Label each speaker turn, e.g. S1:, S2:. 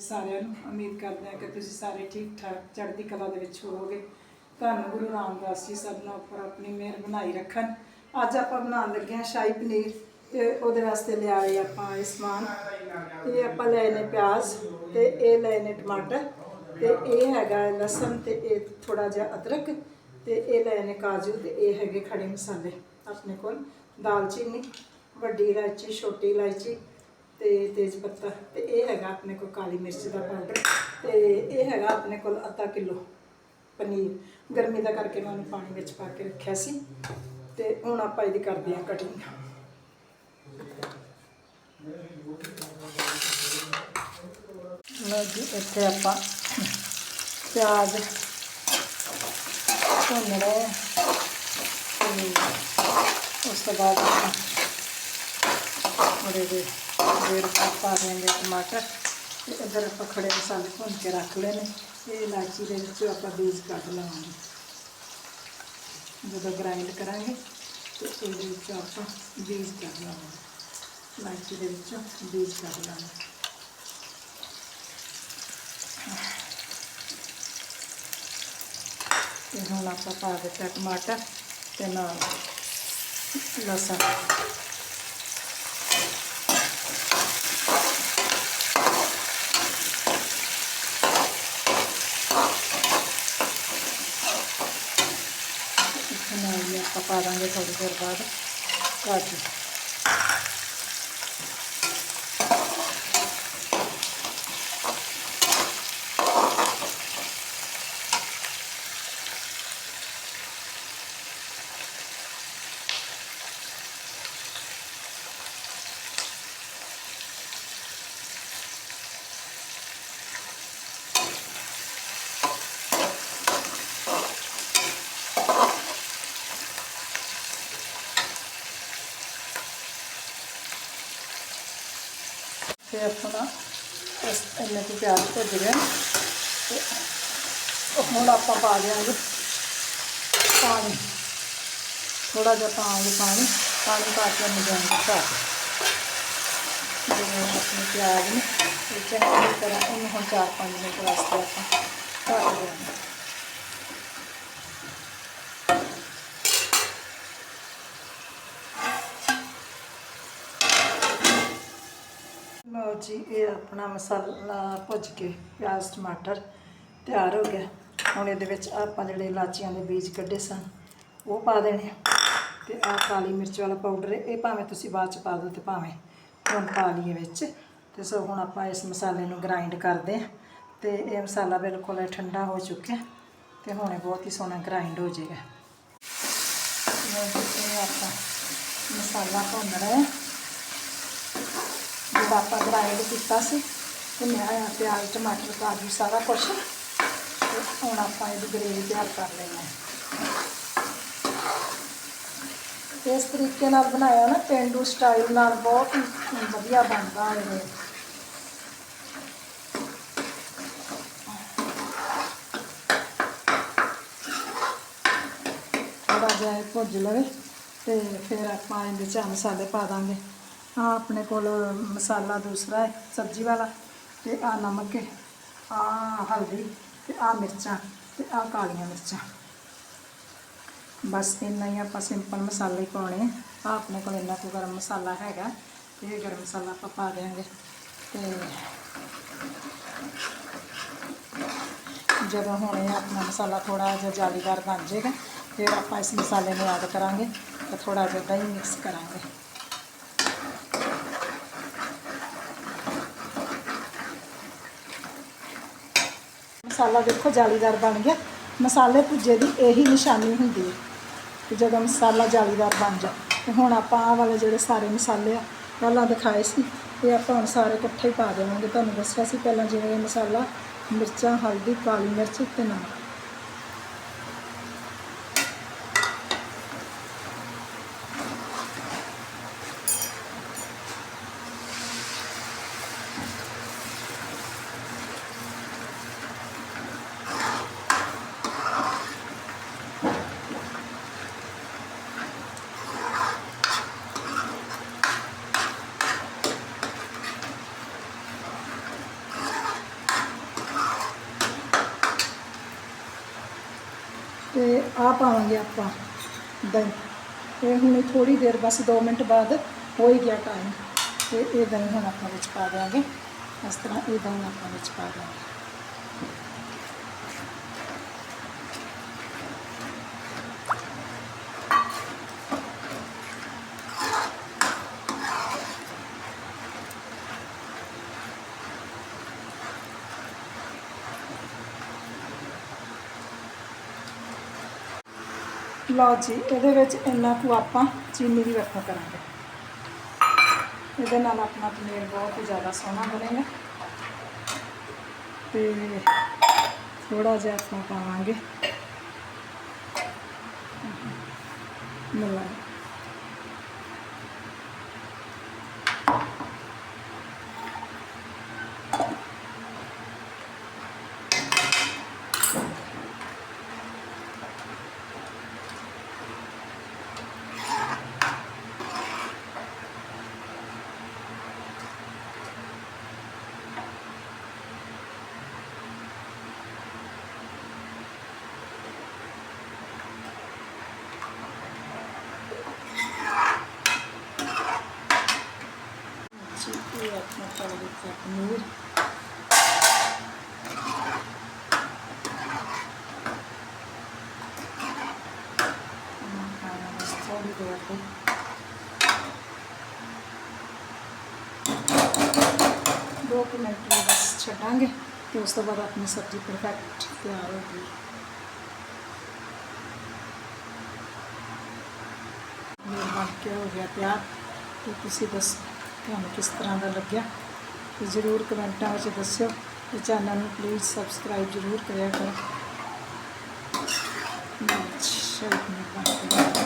S1: ਸਾਰਿਆਂ ਨੂੰ ਉਮੀਦ ਕਰਦੇ ਹਾਂ ਕਿ ਤੁਸੀਂ ਸਾਰੇ ਠੀਕ ਠਾਕ ਚੜ੍ਹਦੀ ਕਲਾ ਦੇ ਵਿੱਚ ਹੋਵੋਗੇ। ਧੰਨ ਗੁਰੂ ਰਾਮਦਾਸ ਜੀ ਸਭ ਨਾਲ ਉੱਪਰ ਆਪਣੀ ਮਿਹਰ ਬਣਾਈ ਰੱਖਣ। ਅੱਜ ਆਪਾਂ ਬਣਾਉਣ ਲੱਗੇ ਹਾਂ ਸ਼ਾਹੀ ਪਨੀਰ ਤੇ ਉਹਦੇ ਵਾਸਤੇ ਲਿਆਏ ਆਪਾਂ ਇਹ ਸਮਾਨ। ਇਹ ਆਪਾਂ ਲਏ ਨੇ ਪਿਆਜ਼ ਤੇ ਇਹ ਲਏ ਨੇ ਟਮਾਟਰ ਤੇ ਇਹ ਹੈਗਾ ਲਸਣ ਤੇ ਇਹ ਥੋੜਾ ਜਿਹਾ ਅਦਰਕ ਤੇ ਇਹ ਲਏ ਨੇ ਕਾਜੂ ਤੇ ਇਹ ਹੈਗੇ ਖੜੇ ਮਸਾਲੇ ਆਪਣੇ ਕੋਲ। ਦਾਲਚੀਨੀ, ਵੱਡੀ ਇਲਾਇਚੀ, ਛੋਟੀ ਇਲਾਇਚੀ ਤੇ ਤੇਜ ਪੱਤਾ, ਤੇ ਇਹ ਹੈਗਾ ਆਪਣੇ ਕੋਲ ਕਾਲੀ ਮਿਰਚ ਦਾ ਪਾਊਡਰ ਤੇ ਇਹ ਹੈਗਾ ਆਪਣੇ ਕੋਲ ਅੱਧਾ ਕਿਲੋ ਪਨੀਰ। ਗਰਮੀ ਦਾ ਕਰਕੇ ਮੈਂ ਉਹਨੂੰ ਪਾਣੀ ਵਿੱਚ ਪਾ ਕੇ ਰੱਖਿਆ ਸੀ, ਤੇ ਹੁਣ ਆਪਾਂ ਇਹਦੀ ਕਰਦੇ ਹਾਂ ਕਟਿੰਗ ਲਓ ਜੀ, ਇੱਥੇ ਆਪਾਂ ਪਿਆਜ਼ ਭੁੰਨ ਰਹੇ ਤੇ ਉਸ ਤੋਂ ਬਾਅਦ ਆਪਾਂ ਥੋੜੇ ਜਿਹੇ ਦੇਰ ਤੱਕ ਪਾ ਦੇਂਗੇ ਟਮਾਟਰ ਤੇ ਇੱਧਰ ਆਪਾਂ ਖੜੇ ਮਸਾਲੇ ਭੁੰਨ ਕੇ ਰੱਖ ਲਏ ਨੇ ਇਹ ਇਲਾਚੀ ਦੇ ਵਿੱਚੋਂ ਆਪਾਂ ਬੀਜ ਕੱਢ ਲਵਾਂਗੇ ਜਦੋਂ ਗ੍ਰਾਈਂਡ ਕਰਾਂਗੇ ਤੇ ਇਹਦੇ ਵਿੱਚੋਂ ਆਪਾਂ ਬੀਜ ਕੱਢ ਲਵਾਂਗੇ ਇਲਾਚੀ ਦੇ ਵਿੱਚੋਂ ਬੀਜ ਕੱਢ ਲਵਾਂਗੇ ਤੇ ਹੁਣ ਆਪਾਂ ਪਾ ਦਿੱਤਾ ਟਮਾਟਰ ਤੇ ਨਾਲ ਹੀ ਆਪਾਂ ਪਾ ਦਾਂਗੇ ਥੋੜੀ ਦੇਰ ਬਾਅਦ। ਕਾਜੂ ਤੇ ਆਪਣਾ ਇਸ ਇੰਨੇ ਕੁ ਪਿਆਜ਼ ਭੁੱਜ ਗਏ ਤੇ ਹੁਣ ਆਪਾਂ ਪਾ ਦਿਆਂਗੇ ਪਾਣੀ। ਥੋੜਾ ਜਿਹਾ ਪਾਵਾਂਗੇ ਪਾਣੀ ਪਾਣੀ ਪਾ ਕੇ ਉਹਨੂੰ ਘਰ ਜਿਵੇਂ ਆਪਣੇ ਪਿਆਜ਼ ਨੂੰ ਚੰਗੀ ਤਰ੍ਹਾਂ ਇਹਨੂੰ ਹੁਣ 4-5 ਮਿੰਟ ਵਾਸਤੇ ਆਪਾਂ ਢੱਕ ਦਿਆਂਗੇ। ਲਓ ਜੀ, ਇਹ ਆਪਣਾ ਮਸਾਲਾ ਭੁੱਜ ਕੇ, ਪਿਆਜ਼, ਟਮਾਟਰ ਤਿਆਰ ਹੋ ਗਿਆ। ਹੁਣ ਇਹਦੇ ਵਿੱਚ ਆਪਾਂ ਜਿਹੜੇ ਇਲਾਚੀਆਂ ਦੇ ਬੀਜ ਕੱਢੇ ਸਨ, ਉਹ ਪਾ ਦੇਣੇ ਤੇ ਆਹ ਕਾਲੀ ਮਿਰਚ ਵਾਲਾ ਪਾਊਡਰ ਇਹ ਭਾਵੇਂ ਤੁਸੀਂ ਬਾਅਦ ਚ ਪਾ ਦਿਓ ਤੇ ਭਾਵੇਂ ਹੁਣ ਪਾ ਲਈਏ ਵਿੱਚ। ਤੇ ਸੋ ਹੁਣ ਆਪਾਂ ਇਸ ਮਸਾਲੇ ਨੂੰ ਗ੍ਰਾਈਂਡ ਕਰਦੇ ਹਾਂ ਤੇ ਇਹ ਮਸਾਲਾ ਬਿਲਕੁਲ ਠੰਡਾ ਹੋ ਚੁੱਕਿਆ। ਤੇ ਹੁਣ ਇਹ ਬਹੁਤ ਹੀ ਸੋਹਣਾ ਗ੍ਰਾਈਂਡ ਹੋ ਜਾਏਗਾ। ਇਹ ਆਪਾਂ ਮਸਾਲਾ ਭੁੰਨ ਰਹੇ ਹਾਂ ਆਪਾਂ ਗ੍ਰਾਈਂਡ ਕੀਤਾ ਸੀ ਤੇ ਮੈਂ ਪਿਆਜ਼, ਟਮਾਟਰ, ਕਾਜੂ ਸਾਰਾ ਕੁਝ ਤੇ ਹੁਣ ਆਪਾਂ ਇਹਦੀ ਗ੍ਰੇਵੀ ਤਿਆਰ ਕਰ ਲੈਣਾ ਹੈ। ਇਸ ਤਰੀਕੇ ਨਾਲ ਬਣਾਇਆ ਨਾ ਪੇਂਡੂ ਸਟਾਈਲ ਨਾਲ ਬਹੁਤ ਵਧੀਆ ਬਣਦਾ ਇਹ। ਥੋੜਾ ਜਿਹਾ ਇਹ ਭੁੱਜ ਲਵੇ ਤੇ ਫਿਰ ਆਪਾਂ ਇਹਦੇ ਚ ਮਸਾਲੇ ਪਾ ਦਾਂਗੇ। ਆ ਆਪਣੇ ਕੋਲ ਮਸਾਲਾ ਦੂਸਰਾ ਹੈ ਸਬਜ਼ੀ ਵਾਲਾ ਤੇ ਆ ਨਮਕ ਹੈ ਆ ਹਲਦੀ ਤੇ ਆ ਮਿਰਚਾਂ ਤੇ ਆ ਕਾਲੀਆਂ ਮਿਰਚਾਂ ਬਸ ਇੰਨਾ ਹੀ ਆਪਾਂ ਸਿੰਪਲ ਮਸਾਲੇ ਪਾਉਣੇ ਆ ਆਪਣੇ ਕੋਲ ਇੰਨਾ ਕੁ ਗਰਮ ਮਸਾਲਾ ਹੈਗਾ ਤੇ ਇਹ ਗਰਮ ਮਸਾਲਾ ਆਪਾਂ ਪਾ ਦਿਆਂਗੇ ਤੇ ਜਦੋਂ ਹੁਣ ਇਹ ਆਪਣਾ ਮਸਾਲਾ ਥੋੜਾ ਜਿਹਾ ਜਾਲੀਦਾਰ ਬਣ ਜਾਏਗਾ ਫਿਰ ਆਪਾਂ ਇਸ ਮਸਾਲੇ ਨੂੰ ਐਡ ਕਰਾਂਗੇ ਤੇ ਥੋੜਾ ਜਿਹਾ ਦਹੀਂ ਮਿਕਸ ਕਰਾਂਗੇ ਮਸਾਲਾ ਦੇਖੋ ਜਾਲੀਦਾਰ ਬਣ ਗਿਆ। ਮਸਾਲੇ ਭੁੱਜੇ ਦੀ ਇਹੀ ਨਿਸ਼ਾਨੀ ਹੁੰਦੀ ਹੈ ਕਿ ਜਦੋਂ ਮਸਾਲਾ ਜਾਲੀਦਾਰ ਬਣ ਜਾ ਤੇ ਹੁਣ ਆਪਾਂ ਆਹ ਵਾਲੇ ਜਿਹੜੇ ਸਾਰੇ ਮਸਾਲੇ ਆ, ਪਹਿਲਾਂ ਦਿਖਾਏ ਸੀ, ਇਹ ਆਪਾਂ ਹੁਣ ਸਾਰੇ ਇਕੱਠੇ ਹੀ ਪਾ ਦੇਵਾਂਗੇ। ਤੁਹਾਨੂੰ ਦੱਸਿਆ ਸੀ ਪਹਿਲਾਂ ਜਿਵੇਂ ਇਹ ਮਸਾਲਾ ਮਿਰਚਾਂ, ਹਲਦੀ, ਕਾਲੀ ਮਿਰਚ ਤੇ ਨਮਕ। ਆ ਪਾਵਾਂਗੇ ਆਪਾਂ। ਦਹੀਂ। ਤੇ ਹੁਣ ਥੋੜੀ ਦੇਰ, ਬਸ 2 ਮਿੰਟ ਬਾਅਦ ਹੋ ਹੀ ਗਿਆ ਟਾਈਮ ਤੇ ਇਹ ਦਹੀਂ ਹੁਣ ਆਪਾਂ ਵਿੱਚ ਪਾ ਦਿਆਂਗੇ। ਇਸ ਤਰ੍ਹਾਂ ਇਹ ਦਹੀਂ ਆਪਾਂ ਵਿੱਚ ਪਾ ਦਿਆਂਗੇ। ਲਓ ਜੀ, ਇਹਦੇ ਵਿੱਚ ਇੰਨਾ ਕੁ ਆਪਾਂ ਚੀਨੀ ਦੀ ਵਰਤੋਂ ਕਰਾਂਗੇ। ਇਹਦੇ ਨਾਲ ਆਪਣਾ ਪਨੀਰ ਬਹੁਤ ਹੀ ਜ਼ਿਆਦਾ ਸੋਹਣਾ ਬਣੇਗਾ। ਤੇ ਥੋੜਾ ਜਿਹਾ ਆਪਾਂ ਪਾਵਾਂਗੇ। ਮਲਾਈ ਜੀ ਇਹ ਆਪਣਾ ਪਨੀਰ ਥੋੜੀ ਦੇਰ ਲਈ ਦੋ ਕੁ ਮਿੰਟ ਲਈ ਬਸ ਛੱਡਾਂਗੇ ਤੇ ਉਸ ਤੋਂ ਬਾਅਦ ਆਪਣੀ ਸਬਜ਼ੀ ਪਰਫੈਕਟ ਤਿਆਰ ਹੋ ਗਈ। ਪਨੀਰ ਬਣ ਕੇ ਹੋ ਗਿਆ ਤਿਆਰ। ਤੇ ਤੁਸੀਂ ਦੱਸੋ, ਤੁਹਾਨੂੰ ਕਿਸ ਤਰ੍ਹਾਂ ਦਾ ਲੱਗਿਆ? ਤੇ ਜ਼ਰੂਰ ਕਮੈਂਟਾਂ ਵਿੱਚ ਦੱਸਿਓ ਤੇ ਚੈਨਲ ਨੂੰ ਪਲੀਜ਼ ਸਬਸਕ੍ਰਾਈਬ ਜ਼ਰੂਰ ਕਰਿਆ ਕਰੋ। ਮੈਂ